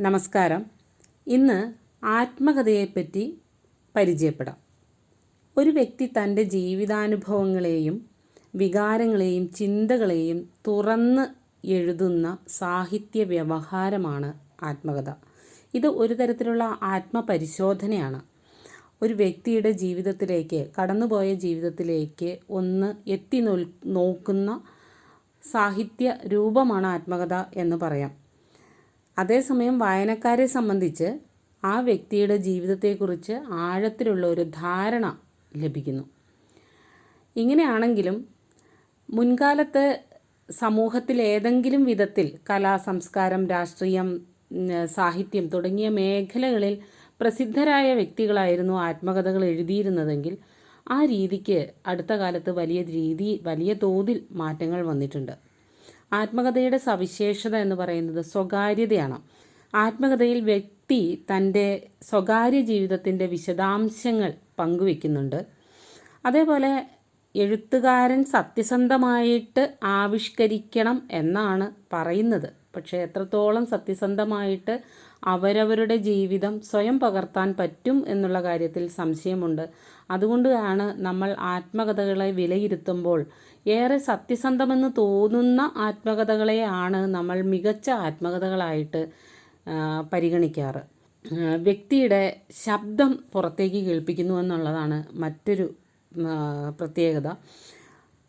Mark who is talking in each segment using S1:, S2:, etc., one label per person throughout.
S1: നമസ്കാരം. ഇന്ന് ആത്മകഥയെപ്പറ്റി പരിചയപ്പെടാം. ഒരു വ്യക്തി തന്റെ ജീവിതാനുഭവങ്ങളെയും വികാരങ്ങളെയും ചിന്തകളെയും തുറന്ന് എഴുതുന്ന സാഹിത്യ വ്യവഹാരമാണ് ആത്മകഥ. ഇത് ഒരു തരത്തിലുള്ള ആത്മപരിശോധനയാണ്. ഒരു വ്യക്തിയുടെ ജീവിതത്തിലേക്ക് കടന്നുപോയ ജീവിതത്തിലേക്ക് ഒന്ന് എത്തി നോക്കുന്ന സാഹിത്യ രൂപമാണ് ആത്മകഥ എന്ന് പറയാം. അതേസമയം വായനക്കാരെ സംബന്ധിച്ച് ആ വ്യക്തിയുടെ ജീവിതത്തെക്കുറിച്ച് ആഴത്തിലുള്ള ഒരു ധാരണ ലഭിക്കുന്നു. ഇങ്ങനെയാണെങ്കിലും മുൻകാലത്ത് സമൂഹത്തിൽ ഏതെങ്കിലും വിധത്തിൽ കലാ സംസ്കാരം രാഷ്ട്രീയം സാഹിത്യം തുടങ്ങിയ മേഖലകളിൽ പ്രസിദ്ധരായ വ്യക്തികളായിരുന്നു ആത്മകഥകൾ എഴുതിയിരുന്നതെങ്കിൽ ആ രീതിക്ക് അടുത്ത കാലത്ത് വലിയ രീതി വലിയ തോതിൽ മാറ്റങ്ങൾ വന്നിട്ടുണ്ട്. ആത്മകഥയുടെ സവിശേഷത എന്ന് പറയുന്നത് സ്വകാര്യതയാണ്. ആത്മകഥയിൽ വ്യക്തി തന്റെ സ്വകാര്യ ജീവിതത്തിന്റെ വിശദാംശങ്ങൾ പങ്കുവെക്കുന്നുണ്ട്. അതേപോലെ എഴുത്തുകാരൻ സത്യസന്ധമായിട്ട് ആവിഷ്കരിക്കണം എന്നാണ് പറയുന്നത്. പക്ഷേ എത്രത്തോളം സത്യസന്ധമായിട്ട് അവരവരുടെ ജീവിതം സ്വയം പകർത്താൻ പറ്റും എന്നുള്ള കാര്യത്തിൽ സംശയമുണ്ട്. അതുകൊണ്ടാണ് നമ്മൾ ആത്മകഥകളെ വിലയിരുത്തുമ്പോൾ ഏറെ സത്യസന്ധമെന്ന് തോന്നുന്ന ആത്മകഥകളെയാണ് നമ്മൾ മികച്ച ആത്മകഥകളായിട്ട് പരിഗണിക്കാറ്. വ്യക്തിയുടെ ശബ്ദം പുറത്തേക്ക് കേൾപ്പിക്കുന്നു എന്നുള്ളതാണ് മറ്റൊരു പ്രത്യേകത.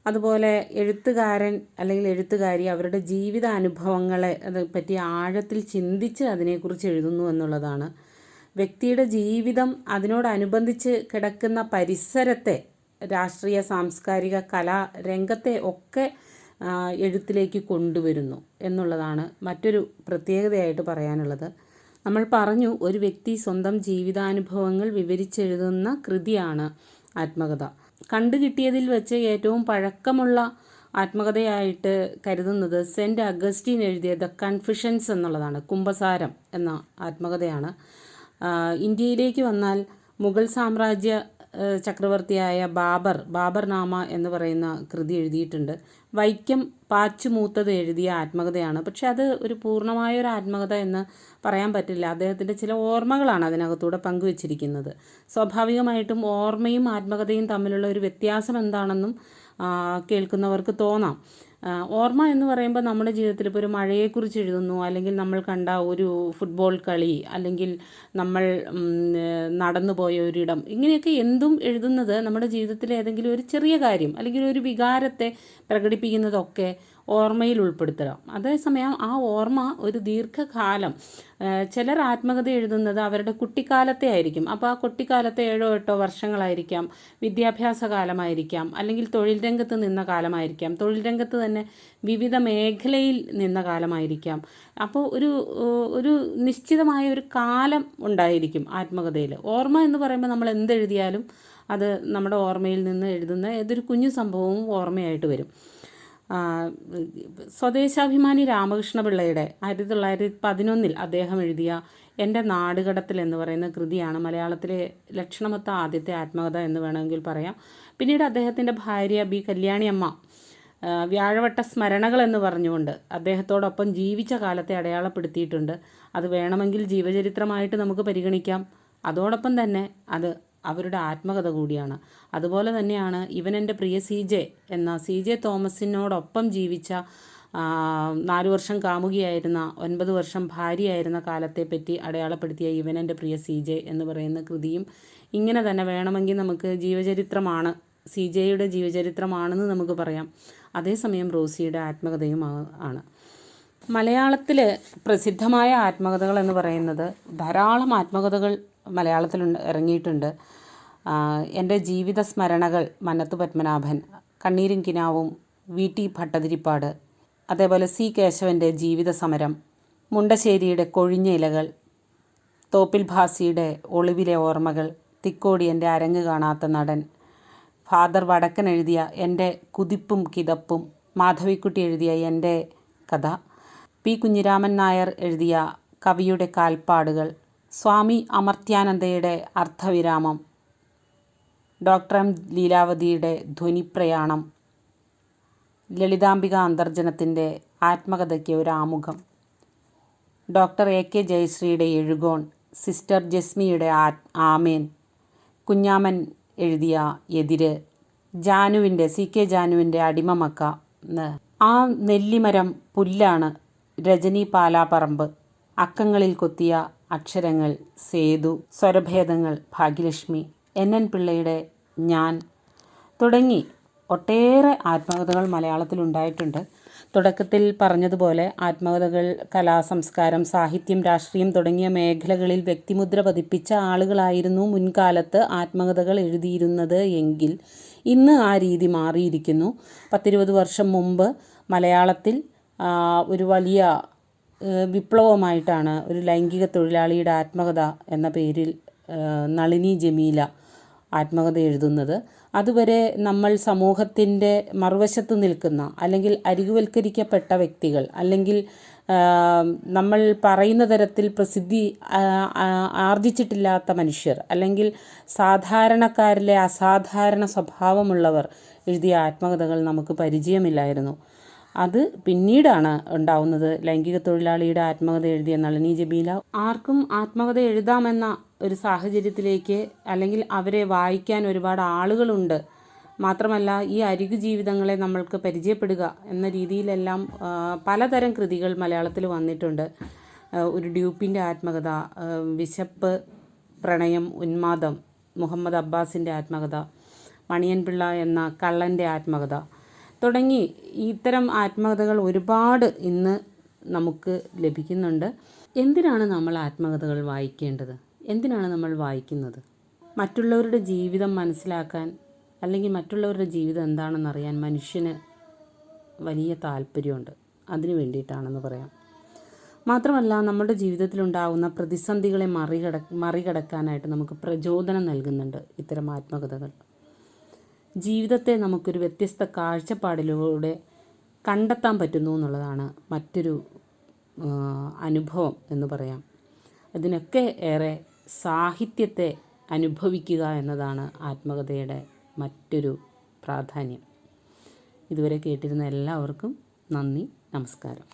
S1: അതുപോലെ എഴുത്തുകാരൻ അല്ലെങ്കിൽ എഴുത്തുകാരി അവരുടെ ജീവിത അനുഭവങ്ങളെ പറ്റി ആഴത്തിൽ ചിന്തിച്ച് അതിനെക്കുറിച്ച് എഴുതുന്നു എന്നുള്ളതാണ്. വ്യക്തിയുടെ ജീവിതം അതിനോടനുബന്ധിച്ച് കിടക്കുന്ന പരിസരത്തെ രാഷ്ട്രീയ സാംസ്കാരിക കലാ രംഗത്തെ ഒക്കെ എഴുത്തിലേക്ക് കൊണ്ടുവരുന്നു എന്നുള്ളതാണ് മറ്റൊരു പ്രത്യേകതയായിട്ട് പറയാനുള്ളത്. നമ്മൾ പറഞ്ഞു ഒരു വ്യക്തി സ്വന്തം ജീവിതാനുഭവങ്ങൾ വിവരിച്ചെഴുതുന്ന കൃതിയാണ് ആത്മകഥ. കണ്ടുകിട്ടിയതിൽ വെച്ച് ഏറ്റവും പഴക്കമുള്ള ആത്മകഥയായിട്ട് കരുതുന്നത് സെന്റ് അഗസ്റ്റീൻ എഴുതിയ ദ കൺഫ്യൂഷൻസ് എന്നുള്ളതാണ് കുംഭസാരം എന്ന ആത്മകഥയാണ്. ഇന്ത്യയിലേക്ക് വന്നാൽ മുഗൾ സാമ്രാജ്യ ചക്രവർത്തിയായ ബാബർ ബാബർ നാമ എന്ന് പറയുന്ന കൃതി എഴുതിയിട്ടുണ്ട്. വൈക്കം പാച്ചുമൂത്തത് എഴുതിയ ആത്മകഥയാണ്. പക്ഷെ അത് ഒരു പൂർണമായ ഒരു ആത്മകഥ എന്ന് പറയാൻ പറ്റില്ല. അദ്ദേഹത്തിന്റെ ചില ഓർമ്മകളാണ് അതിനകത്തൂടെ പങ്കുവച്ചിരിക്കുന്നത്. സ്വാഭാവികമായിട്ടും ഓർമ്മയും ആത്മകഥയും തമ്മിലുള്ള ഒരു വ്യത്യാസം എന്താണെന്നും കേൾക്കുന്നവർക്ക് തോന്നാം. ഓർമ്മ എന്ന് പറയുമ്പോൾ നമ്മുടെ ജീവിതത്തിൽ ഇപ്പോൾ ഒരു മഴയെക്കുറിച്ച് എഴുതുന്നു അല്ലെങ്കിൽ നമ്മൾ കണ്ട ഒരു ഫുട്ബോൾ കളി അല്ലെങ്കിൽ നമ്മൾ നടന്നു പോയ ഒരിടം. ഇങ്ങനെയൊക്കെ എന്തും എഴുതുന്നത് നമ്മുടെ ജീവിതത്തിലെ ഏതെങ്കിലും ഒരു ചെറിയ കാര്യം അല്ലെങ്കിൽ ഒരു വികാരത്തെ പ്രകടിപ്പിക്കുന്നതൊക്കെ ഓർമ്മയിൽ ഉൾപ്പെടുത്തണം. അതേസമയം ആ ഓർമ്മ ഒരു ദീർഘകാലം ചിലർ ആത്മകഥ എഴുതുന്നത് അവരുടെ കുട്ടിക്കാലത്തെ ആയിരിക്കും. അപ്പോൾ ആ കുട്ടിക്കാലത്തെ ഏഴോ എട്ടോ വർഷങ്ങളായിരിക്കാം വിദ്യാഭ്യാസ കാലമായിരിക്കാം അല്ലെങ്കിൽ തൊഴിൽ രംഗത്ത് നിന്ന കാലമായിരിക്കാം. തൊഴിൽ രംഗത്ത് തന്നെ വിവിധ മേഖലയിൽ നിന്ന കാലമായിരിക്കാം. അപ്പോൾ ഒരു ഒരു നിശ്ചിതമായ ഒരു കാലം ഉണ്ടായിരിക്കും ആത്മകഥയിൽ. ഓർമ്മ എന്ന് പറയുമ്പോൾ നമ്മൾ എന്തെഴുതിയാലും അത് നമ്മുടെ ഓർമ്മയിൽ നിന്ന് എഴുതുന്ന ഏതൊരു കുഞ്ഞു സംഭവവും ഓർമ്മയായിട്ട് വരും. സ്വദേശാഭിമാനി രാമകൃഷ്ണപിള്ളയുടെ ആയിരത്തി തൊള്ളായിരത്തി പതിനൊന്നിൽ അദ്ദേഹം എഴുതിയ എന്റെ നാടുകടത്തിൽ എന്ന് പറയുന്ന കൃതിയാണ് മലയാളത്തിലെ ലക്ഷണമൊത്ത ആദ്യത്തെ ആത്മകഥ എന്ന് വേണമെങ്കിൽ പറയാം. പിന്നീട് അദ്ദേഹത്തിന്റെ ഭാര്യ ബി കല്യാണിയമ്മ വ്യാഴവട്ട സ്മരണകൾ എന്ന് പറഞ്ഞുകൊണ്ട് അദ്ദേഹത്തോടൊപ്പം ജീവിച്ച കാലത്തെ അടയാളപ്പെടുത്തിയിട്ടുണ്ട്. അത് വേണമെങ്കിൽ ജീവചരിത്രമായിട്ട് നമുക്ക് പരിഗണിക്കാം. അതോടൊപ്പം തന്നെ അത് അവരുടെ ആത്മകഥ കൂടിയാണ്. അതുപോലെ തന്നെയാണ് ഇവൻ എന്റെ പ്രിയ സി ജെ എന്ന സി ജെ തോമസിനോടൊപ്പം ജീവിച്ച നാലു വർഷം കാമുകിയായിരുന്ന ഒൻപത് വർഷം ഭാര്യയായിരുന്ന കാലത്തെപ്പറ്റി അടയാളപ്പെടുത്തിയ ഇവൻ എന്റെ പ്രിയ സി ജെ എന്ന് പറയുന്ന കൃതിയും ഇങ്ങനെ തന്നെ വേണമെങ്കിൽ നമുക്ക് ജീവചരിത്രമാണ് സി ജെയുടെ ജീവചരിത്രമാണെന്ന് നമുക്ക് പറയാം. അതേസമയം റോസിയുടെ ആത്മകഥയും ആണ്. മലയാളത്തിൽ പ്രസിദ്ധമായ ആത്മകഥകൾ എന്ന് പറയുന്നത് ധാരാളം ആത്മകഥകൾ മലയാളത്തിൽ ഇറങ്ങിയിട്ടുണ്ട്. എന്റെ ജീവിത സ്മരണകൾ മന്നത്ത് പത്മനാഭൻ കണ്ണീരും കിനാവും വി. ടി. ഭട്ടതിരിപ്പാട് അതേപോലെ സി. കേശവന്റെ ജീവിത സമരം മുണ്ടശ്ശേരിയുടെ കൊഴിഞ്ഞ ഇലകൾ തോപ്പിൽ ഭാസിയുടെ ഒളിവിലെ ഓർമ്മകൾ തിക്കോടിയന്റെ അരങ്ങ് കാണാത്ത നടൻ ഫാദർ വടക്കൻ എഴുതിയ എന്റെ കുതിപ്പും കിതപ്പും മാധവിക്കുട്ടി എഴുതിയ എന്റെ കഥ പി. കുഞ്ഞിരാമൻ നായർ എഴുതിയ കവിയുടെ കാൽപ്പാടുകൾ സ്വാമി അമർത്യാനന്ദയുടെ അർത്ഥവിരാമം ഡോക്ടർ എം. ലീലാവതിയുടെ ധ്വനിപ്രയാണം. ലളിതാംബിക അന്തർജനത്തിന്റെ ആത്മകഥയ്ക്ക് ഒരു ആമുഖം. Doctor A. കെ. ജയശ്രീയുടെ എഴുകോൺ സിസ്റ്റർ ജസ്മിയുടെ ആമേൻ കുഞ്ഞാമൻ എഴുതിയ എതിര് ജാനുവിന്റെ സി. കെ. ജാനുവിന്റെ അടിമമക്ക ആ നെല്ലിമരം പുല്ലാണ് രജനി പാലാപറമ്പ് അക്കങ്ങളിൽ കൊത്തിയ അക്ഷരങ്ങൾ സേതു സ്വരഭേദങ്ങൾ ഭാഗ്യലക്ഷ്മി എൻ എൻ പിള്ളയുടെ ഞാൻ തുടങ്ങി ഒട്ടേറെ ആത്മകഥകൾ മലയാളത്തിലുണ്ടായിട്ടുണ്ട് തുടക്കത്തിൽ പറഞ്ഞതുപോലെ ആത്മകഥകൾ കലാ സംസ്കാരം സാഹിത്യം രാഷ്ട്രീയം തുടങ്ങിയ മേഖലകളിൽ വ്യക്തിമുദ്ര പതിപ്പിച്ച ആളുകളായിരുന്നു മുൻകാലത്ത് ആത്മകഥകൾ എഴുതിയിരുന്നത് എങ്കിൽ ഇന്ന് ആ രീതി മാറിയിരിക്കുന്നു. പത്തിരുപത് വർഷം മുമ്പ് മലയാളത്തിൽ ഒരു വലിയ വിപ്ലവമായിട്ടാണ് ഒരു ലൈംഗിക തൊഴിലാളിയുടെ ആത്മകഥ എന്ന പേരിൽ നളിനി ജമീല ആത്മകഥ എഴുതുന്നത്. അതുവരെ നമ്മൾ സമൂഹത്തിന്റെ മറുവശത്ത് നിൽക്കുന്ന അല്ലെങ്കിൽ അരികുവൽക്കരിക്കപ്പെട്ട വ്യക്തികൾ അല്ലെങ്കിൽ നമ്മൾ പറയുന്ന തരത്തിൽ പ്രസിദ്ധി ആർജിച്ചിട്ടില്ലാത്ത മനുഷ്യർ അല്ലെങ്കിൽ സാധാരണക്കാരിലെ അസാധാരണ സ്വഭാവമുള്ളവർ എഴുതിയ ആത്മകഥകൾ നമുക്ക് പരിചയമില്ലായിരുന്നു. അത് പിന്നീടാണ് ഉണ്ടാവുന്നത്. ലൈംഗിക തൊഴിലാളിയുടെ ആത്മകഥ എഴുതിയ നളിനി ജബീല ആർക്കും ആത്മകഥ എഴുതാമെന്ന ഒരു സാഹചര്യത്തിലേക്ക് അല്ലെങ്കിൽ അവരെ വായിക്കാൻ ഒരുപാട് ആളുകളുണ്ട്. മാത്രമല്ല ഈ അരികു ജീവിതങ്ങളെ നമ്മൾക്ക് പരിചയപ്പെടുക എന്ന രീതിയിലെല്ലാം പലതരം കൃതികൾ മലയാളത്തിൽ വന്നിട്ടുണ്ട്. ഒരു ഡ്യൂപ്പിന്റെ ആത്മകഥ വിശപ്പ് പ്രണയം ഉന്മാദം മുഹമ്മദ് അബ്ബാസിന്റെ ആത്മകഥ മണിയൻപിള്ള എന്ന കള്ളന്റെ ആത്മകഥ തുടങ്ങി ഇത്തരം ആത്മകഥകൾ ഒരുപാട് ഇന്ന് നമുക്ക് ലഭിക്കുന്നുണ്ട്. എന്തിനാണ് നമ്മൾ ആത്മകഥകൾ വായിക്കേണ്ടത്? എന്തിനാണ് നമ്മൾ വായിക്കുന്നത്? മറ്റുള്ളവരുടെ ജീവിതം മനസ്സിലാക്കാൻ അല്ലെങ്കിൽ മറ്റുള്ളവരുടെ ജീവിതം എന്താണെന്ന് അറിയാൻ മനുഷ്യന് വലിയ താല്പര്യമുണ്ട്. അതിനു വേണ്ടിയിട്ടാണെന്ന് പറയാം. മാത്രമല്ല നമ്മുടെ ജീവിതത്തിലുണ്ടാകുന്ന പ്രതിസന്ധികളെ മറികട മറികടക്കാനായിട്ട് നമുക്ക് പ്രചോദനം നൽകുന്നുണ്ട് ഇത്തരം ആത്മകഥകൾ. ജീവിതത്തെ നമുക്കൊരു വ്യത്യസ്ത കാഴ്ചപ്പാടിലൂടെ കണ്ടെത്താൻ പറ്റുന്നു എന്നുള്ളതാണ് മറ്റൊരു അനുഭവം എന്ന് പറയാം. അതിനൊക്കെ ഏറെ സാഹിത്യത്തെ അനുഭവിക്കുക എന്നതാണ് ആത്മകഥയുടെ മറ്റൊരു പ്രാധാന്യം. ഇതുവരെ കേട്ടിരുന്ന എല്ലാവർക്കും നന്ദി നമസ്കാരം.